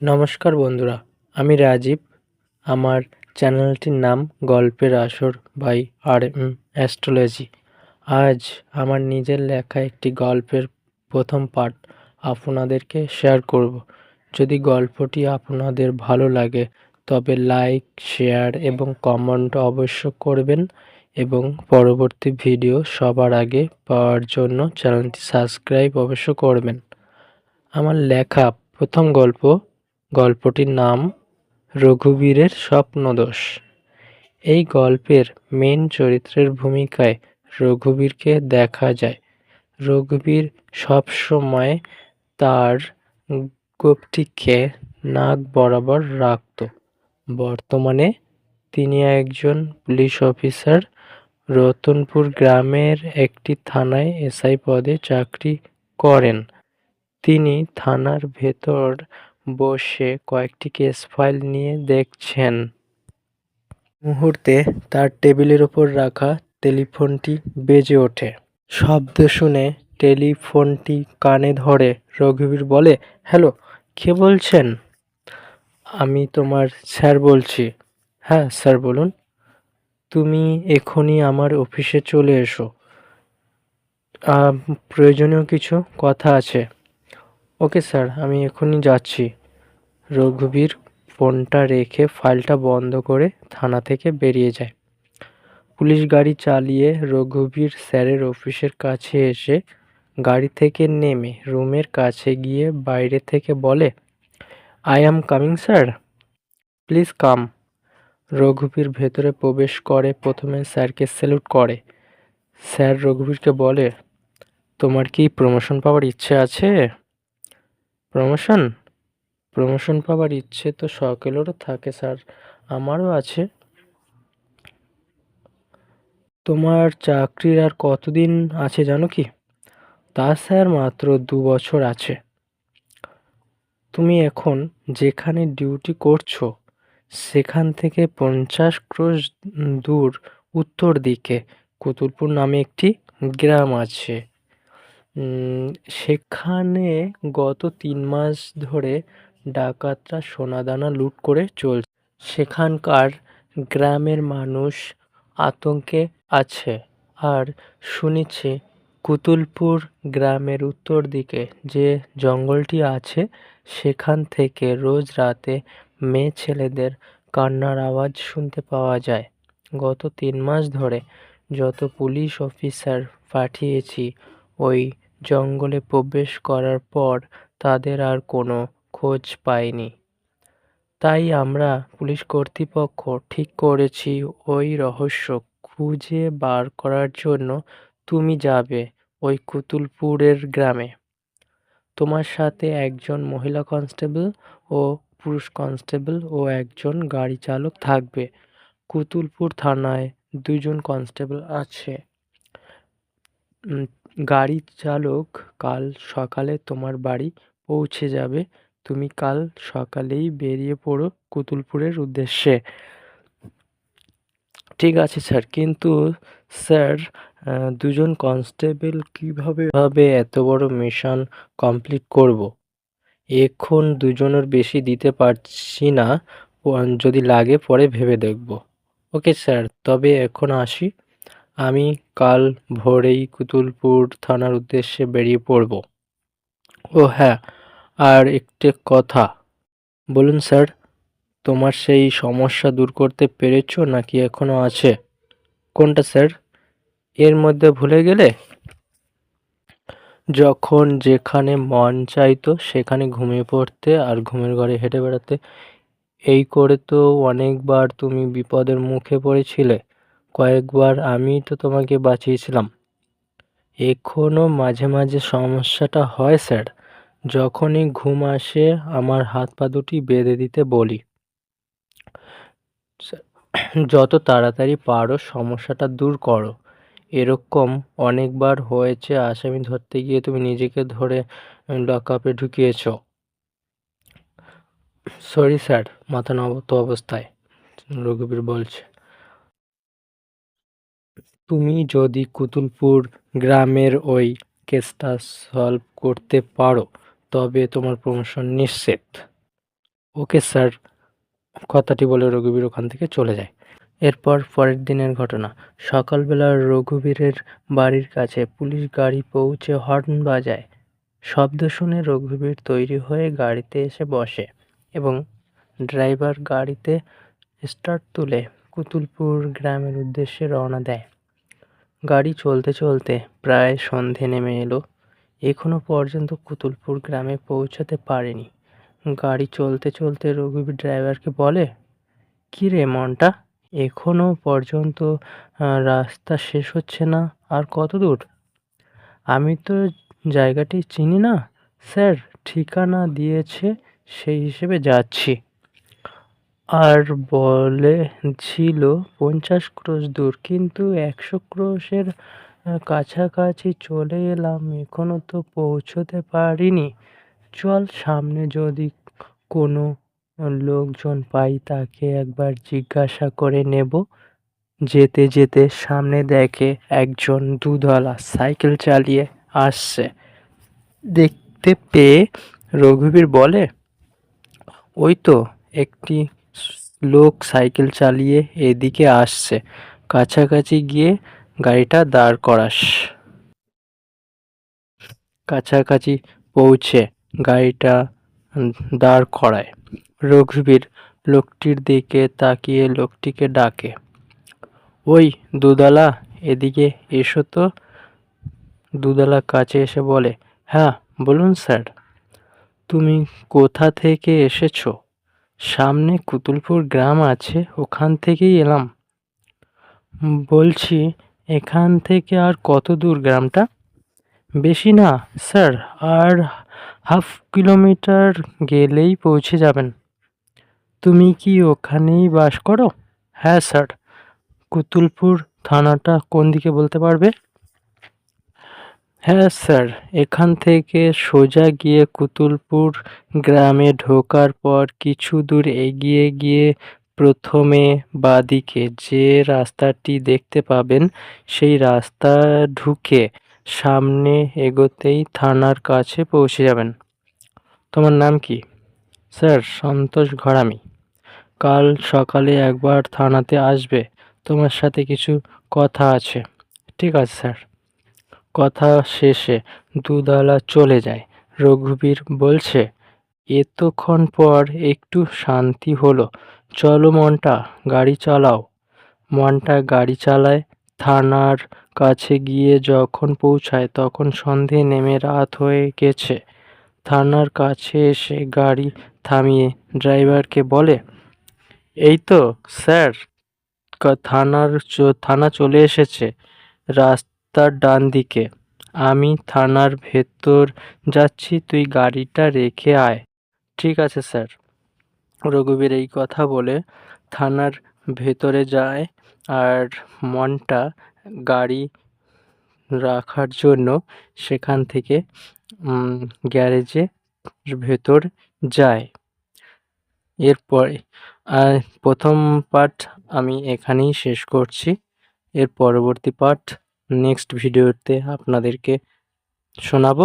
নমস্কার বন্ধুরা, আমি রাজীব। আমার চ্যানেলটির নাম গল্পের আসর বাই আর এম অ্যাস্ট্রোলজি। আজ আমার নিজের লেখা একটি গল্পের প্রথম পার্ট আপনাদেরকে শেয়ার করব। যদি গল্পটি আপনাদের ভালো লাগে, তবে লাইক, শেয়ার এবং কমেন্ট অবশ্য করবেন এবং পরবর্তী ভিডিও সবার আগে পাওয়ার জন্য চ্যানেলটি সাবস্ক্রাইব অবশ্য করবেন। আমার লেখা প্রথম গল্প গল্পটির নাম রঘুবীরের স্বপ্নদোষ। এই গল্পের মেন চরিত্রের ভূমিকায় রঘুবীরকে দেখা যায়। রঘুবীর সবসময় তার গোপটিকে নাক বরাবর রাখত। বর্তমানে তিনি একজন পুলিশ অফিসার। রতনপুর গ্রামের একটি থানায় এসআই পদে চাকরি করেন। তিনি থানার ভেতর বসে কয়েকটি কেস ফাইল নিয়ে দেখছেন। মুহূর্তে তার টেবিলের ওপর রাখা টেলিফোনটি বেজে ওঠে। শব্দ শুনে টেলিফোনটি কানে ধরে। রঘুবীর বলে, হ্যালো, কে বলছেন? আমি তোমার স্যার বলছি। হ্যাঁ স্যার, বলুন। তুমি এখনই আমার অফিসে চলে এসো। প্রয়োজনীয় কিছু কথা আছে। ওকে, স্যার, আমি এখনই যাচ্ছি। রঘুবীর ফোনটা রেখে ফাইলটা বন্ধ করে থানা থেকে বেরিয়ে যায়। পুলিশ গাড়ি চালিয়ে রঘুবীর স্যারের অফিসের কাছে এসে গাড়ি থেকে নেমে রুমের কাছে গিয়ে বাইরে থেকে বলে, I am coming, sir. Please come. Raghubir ভেতরে প্রবেশ করে, প্রথমে স্যারকে স্যালুট করে। স্যার রঘুবীরকে বলে, তোমার কি প্রমোশন পাওয়ার ইচ্ছে আছে? প্রমোশন? প্রমোশন পাওয়ার ইচ্ছে তো সকলেরও থাকে স্যার আমারও আছে। তোমার চাকরির আর কতদিন আছে জানো কি? তা স্যার মাত্র দু বছর আছে। তুমি এখন যেখানে ডিউটি করছ, সেখান থেকে পঞ্চাশ ক্রোশ দূর উত্তর দিকে, কুতুলপুর নামে একটি গ্রাম আছে। সেখানে গত তিন মাস ধরে ডাকাতরা সোনাদানা লুট করে চলছে। সেখানকার গ্রামের মানুষ আতঙ্কে আছে। আর শুনেছি কুতুলপুর গ্রামের উত্তর দিকে যে জঙ্গলটি আছে, সেখান থেকে রোজ রাতে মেয়ে ছেলেদের কান্নার আওয়াজ শুনতে পাওয়া যায়। গত তিন মাস ধরে যত পুলিশ অফিসার পাঠিয়েছি, ওই জঙ্গলে প্রবেশ করার পর তাদের আর কোনো খোঁজ পাইনি। তাই আমরা পুলিশ কর্তৃপক্ষ ঠিক করেছি ওই রহস্য খুঁজে বার করার জন্য তুমি যাবে ওই কুতুলপুরের গ্রামে। তোমার সাথে একজন মহিলা কনস্টেবল ও পুরুষ কনস্টেবল ও একজন গাড়ি চালক থাকবে। কুতুলপুর থানায় দুজন কনস্টেবল আছে। গাড়ি চালক কাল সকালে তোমার বাড়ি পৌঁছে যাবে। তুমি কাল সকালেই বেরিয়ে পড়ো কুতুলপুরের উদ্দেশ্যে। ঠিক আছে, স্যার। কিন্তু, স্যার দুজন কনস্টেবল কীভাবে ভাবে এত বড় মিশন কমপ্লিট করব? এখন দুজনের বেশি দিতে পারছি না যদি লাগে পরে ভেবে দেখব। Okay, sir. তবে এখন আসি। আমি কাল ভোরেই কুতুলপুর থানার উদ্দেশ্যে বেরিয়ে পড়ব। ও হ্যাঁ। আর একটি কথা। বলুন, স্যার, তোমার সেই সমস্যা দূর করতে পেরেছ নাকি এখনও আছে? কোনটা, স্যার? এর মধ্যে ভুলে গেলে? যখন যেখানে মন চাইতো সেখানে ঘুমিয়ে পড়তে আর ঘুমের ঘরে হেঁটে বেড়াতে। এই করে তো অনেকবার তুমি বিপদের মুখে পড়েছিলে। কয়েকবার আমি তো তোমাকে বাঁচিয়েছিলাম। এখনও মাঝে মাঝে সমস্যাটা হয়, স্যার। যখনই ঘুম আসে, আমার হাত পা দুটি বেঁধে দিতে বলি। যত তাড়াতাড়ি পারো, সমস্যাটা দূর করো। এরকম অনেকবার হয়েছে আসামি ধরতে গিয়ে তুমি নিজেকে ধরে লক আপে ঢুকিয়েছ। সরি স্যার, মাথা নত অবস্থায়, রঘুবীর বলছে। তুমি যদি কুতুলপুর গ্রামের ওই কেসটা সলভ করতে পারো তবে তোমার প্রমোশন নিশ্চিত। ওকে, স্যার, কথাটি বলে রঘুবীর ওখান থেকে চলে যায়। এরপর পরের দিনের ঘটনা। সকালবেলা রঘুবীরের বাড়ির কাছে পুলিশ গাড়ি পৌঁছে হর্ন বাজায়। শব্দ শুনে রঘুবীর তৈরি হয়ে গাড়িতে এসে বসে এবং ড্রাইভার গাড়িতে স্টার্ট তুলে কুতুলপুর গ্রামের উদ্দেশ্যে রওনা দেয়। গাড়ি চলতে চলতে প্রায় সন্ধে নেমে এলো। এখনও পর্যন্ত কুতুলপুর গ্রামে পৌঁছাতে পারেনি। গাড়ি চলতে চলতে রঘুবীর ড্রাইভারকে বলে, কী রে মনটা? এখনও পর্যন্ত রাস্তা শেষ হচ্ছে না, আর কত দূর? আমি তো জায়গাটি চিনি না, স্যার, ঠিকানা দিয়েছে, সেই হিসেবে যাচ্ছি। আর বলেছিল পঞ্চাশ ক্রোশ দূর, কিন্তু একশো ক্রোশের কাছাকাছি চলে এলাম, এখনও তো পৌঁছতে পারিনি। চল, সামনে যদি কোনো লোকজন পাই, তাকে একবার জিজ্ঞাসা করে নেব। যেতে যেতে সামনে দেখে একজন দুধওয়ালা সাইকেল চালিয়ে আসছে। দেখতে পেয়ে রঘুবীর বলে, ওই তো, একটি লোক সাইকেল চালিয়ে এদিকে আসছে। কাছাকাছি গিয়ে গাড়িটা দাঁড় করাস। কাছাকাছি পৌঁছে গাড়িটা দাঁড় করায়। রঘুবীর লোকটির দিকে তাকিয়ে লোকটিকে ডাকে, ওই দুদালা, এদিকে এসো তো। দুদালা কাছে এসে বলে হ্যাঁ বলুন স্যার। তুমি কোথা থেকে এসেছ? সামনে কুতুলপুর গ্রাম আছে, ওখান থেকেই এলাম। বলছি এখান থেকে আর কত দূর গ্রামটা? বেশি না, স্যার, আর হাফ কিলোমিটার গেলেই পৌঁছে যাবেন। তুমি কি ওখানেই বাস করো? হ্যাঁ স্যার। কুতুলপুর থানাটা কোন দিকে বলতে পারবে? হ্যাঁ স্যার, এখান থেকে সোজা গিয়ে কুতুলপুর গ্রামে ঢোকার পর কিছু দূর এগিয়ে গিয়ে প্রথমে বাঁদিকে যে রাস্তাটি দেখতে পাবেন, সেই রাস্তা ঢুকে সামনে এগোতেই থানার কাছে পৌঁছে যাবেন। তোমার নাম কি? স্যার, সন্তোষ ঘরামি। কাল সকালে একবার থানাতে আসবে। তোমার সাথে কিছু কথা আছে। ঠিক আছে, স্যার। কথা শেষে দুদালা চলে যায়। রঘুবীর বলছে, এতক্ষণ পর একটু শান্তি হলো। চলো মনটা, গাড়ি চালাও। মনটা গাড়ি চালায়, থানার কাছে গিয়ে যখন পৌঁছায় তখন সন্ধে নেমে রাত হয়ে গেছে। থানার কাছে এসে গাড়ি থামিয়ে ড্রাইভারকে বলে, এই তো, স্যার থানার থানা চলে এসেছে রাস্তার ডান দিকে। আমি থানার ভেতর যাচ্ছি, তুই গাড়িটা রেখে আয়। ঠিক আছে, স্যার। রঘুবীর এই কথা বলে থানার ভেতরে যায় আর মনটা গাড়ি রাখার জন্য সেখান থেকে গ্যারেজে ভেতর যায়। এরপরে প্রথম পার্ট আমি এখানেই শেষ করছি। এর পরবর্তী পার্ট নেক্সট ভিডিওতে আপনাদেরকে শোনাবো।